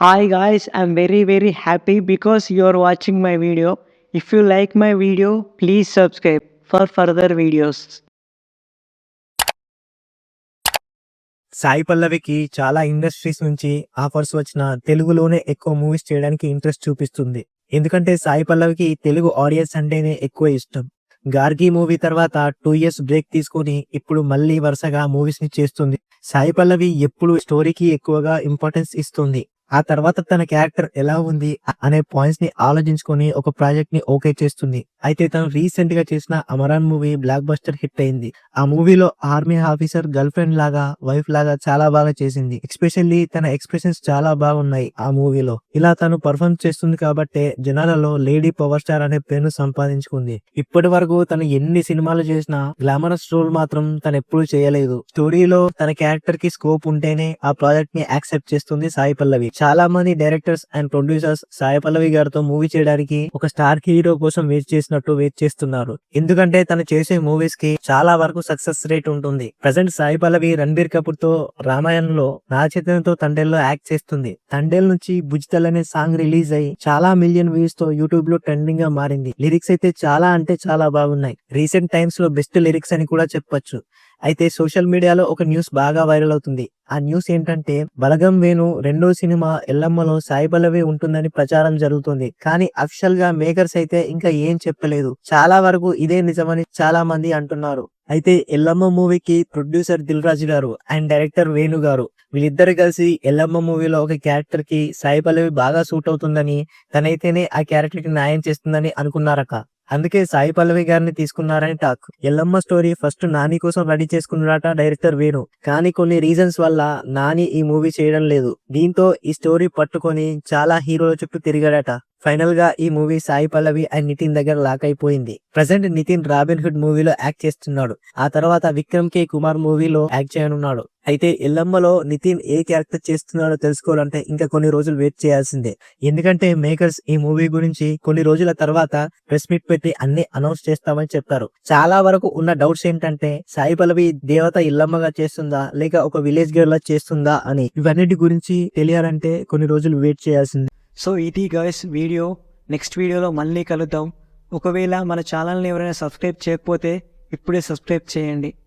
Hi guys I'm very very happy because you are watching my video if you like my video please subscribe for further videos Sai పల్లవికి చాలా industries నుంచి offers వచ్చిన తెలుగులోనే ఎక్కువ movies చేయడానికి interest చూపిస్తుంది. ఎందుకంటే Sai పల్లవికి Telugu audience అంటేనే ఎక్కువ ఇష్టం. గార్గి మూవీ తర్వాత టూ ఇయర్స్ బ్రేక్ తీసుకొని ఇప్పుడు మళ్ళీ వరుసగా మూవీస్ని చేస్తుంది. సాయి పల్లవి ఎప్పుడు స్టోరీకి ఎక్కువగా ఇంపార్టెన్స్ ఇస్తుంది. ఆ తర్వాత తన క్యారెక్టర్ ఎలా ఉంది అనే పాయింట్స్ని ఆలోచించుకొని ఒక ప్రాజెక్ట్ని ఓకే చేస్తుంది. అయితే తను రీసెంట్గా చేసిన Amaran movie blockbuster hit అయింది. ఆ మూవీలో ఆర్మీ ఆఫీసర్ గర్ల్ ఫ్రెండ్ లాగా వైఫ్ లాగా చాలా బాగా చేసింది. ఎక్స్పెషల్లీ తన ఎక్స్ప్రెషన్స్ చాలా బాగున్నాయి ఆ మూవీలో. ఇలా తను పర్ఫామ్ చేస్తుంది కాబట్టే జనాలలో లేడీ పవర్ స్టార్ అనే పేరును సంపాదించుకుంది. ఇప్పటి వరకు తను ఎన్ని సినిమాలు చేసినా గ్లామరస్ రోల్ మాత్రం తను ఎప్పుడు చేయలేదు. స్టోరీలో తన క్యారెక్టర్కి స్కోప్ ఉంటేనే ఆ ప్రాజెక్ట్ని యాక్సెప్ట్ చేస్తుంది సాయి పల్లవి. చాలా మంది directors and producers Sai Pallavi గారితో మూవీ చేయడానికి ఒక స్టార్ హీరో కోసం వెయిట్ చేసినట్టు వెయిట్ చేస్తున్నారు. ఎందుకంటే తను చేసే మూవీస్కి చాలా వరకు సక్సెస్ రేట్ ఉంటుంది. ప్రజెంట్ సాయి పల్లవి రణబీర్ కపూర్తో రామాయణంలో నా చైతన్యతో తండేల్లో యాక్ట్ చేస్తుంది. తండేల్ నుంచి బుజ్తల్ అనే సాంగ్ రిలీజ్ అయ్యి చాలా మిలియన్ వ్యూస్తో యూట్యూబ్లో ట్రెండింగ్గా మారింది. లిరిక్స్ అయితే చాలా అంటే చాలా బాగున్నాయి. రీసెంట్ టైమ్స్లో బెస్ట్ లిరిక్స్ అని కూడా చెప్పొచ్చు. అయితే సోషల్ మీడియాలో ఒక న్యూస్ బాగా వైరల్ అవుతుంది. ఆ న్యూస్ ఏంటంటే బలగం వేణు రెండో సినిమా ఎల్లమ్మలో సాయి పల్లవి ఉంటుందని ప్రచారం జరుగుతుంది. కానీ అఫిషియల్గా మేకర్స్ అయితే ఇంకా ఏం చెప్పలేదు. చాలా వరకు ఇదే నిజమని చాలా మంది అంటున్నారు. అయితే ఎల్లమ్మ మూవీకి ప్రొడ్యూసర్ దిల్ రాజు గారు అండ్ డైరెక్టర్ వేణు గారు వీళ్ళిద్దరు కలిసి ఎల్లమ్మ మూవీలో ఒక క్యారెక్టర్కి సాయి పల్లవి బాగా సూట్ అవుతుందని తనైతేనే ఆ క్యారెక్టర్కి న్యాయం చేస్తుందని అనుకున్నారట. అందుకే సాయి పల్లవి గారిని తీసుకున్నారని talk. Yellamma story first Nani కోసం రెడీ చేసుకున్నాడట డైరెక్టర్ వేణు కానీ కొన్ని రీజన్స్ వల్ల నాని ఈ మూవీ చేయడం లేదు. దీంతో ఈ స్టోరీ పట్టుకొని చాలా హీరోల చుట్టూ తిరిగాడట ఫైనల్గా ఈ మూవీ సాయి పల్లవి అండ్ నితిన్ దగ్గర లాక్ అయిపోయింది. ప్రజెంట్ నితిన్ రాబిన్ హుడ్ మూవీలో యాక్ట్ చేస్తున్నాడు. ఆ తర్వాత విక్రమ్ కే కుమార్ మూవీలో యాక్ట్ చేయనున్నాడు. అయితే ఎల్లమ్మలో నితిన్ ఏ క్యారెక్టర్ చేస్తున్నాడో తెలుసుకోవాలంటే ఇంకా కొన్ని రోజులు వెయిట్ చేయాల్సిందే. ఎందుకంటే మేకర్స్ ఈ మూవీ గురించి కొన్ని రోజుల తర్వాత ప్రెస్ మీట్ పెట్టి అన్ని అనౌన్స్ చేస్తామని చెప్పారు చాలా వరకు ఉన్న డౌట్స్ ఏంటంటే సాయి పల్లవి దేవత ఇల్లమ్మగా చేస్తుందా? లేక ఒక విలేజ్ గర్ల్ లా చేస్తుందా? అని. ఇవన్నిటి గురించి తెలియాలంటే కొన్ని రోజులు వెయిట్ చేయాల్సిందే. సో ఇది గైస్ వీడియో నెక్స్ట్ వీడియోలో మళ్ళీ కలుద్దాం. ఒకవేళ మన ఛానల్ని ఎవరైనా సబ్స్క్రైబ్ చేయకపోతే ఇప్పుడే సబ్స్క్రైబ్ చేయండి.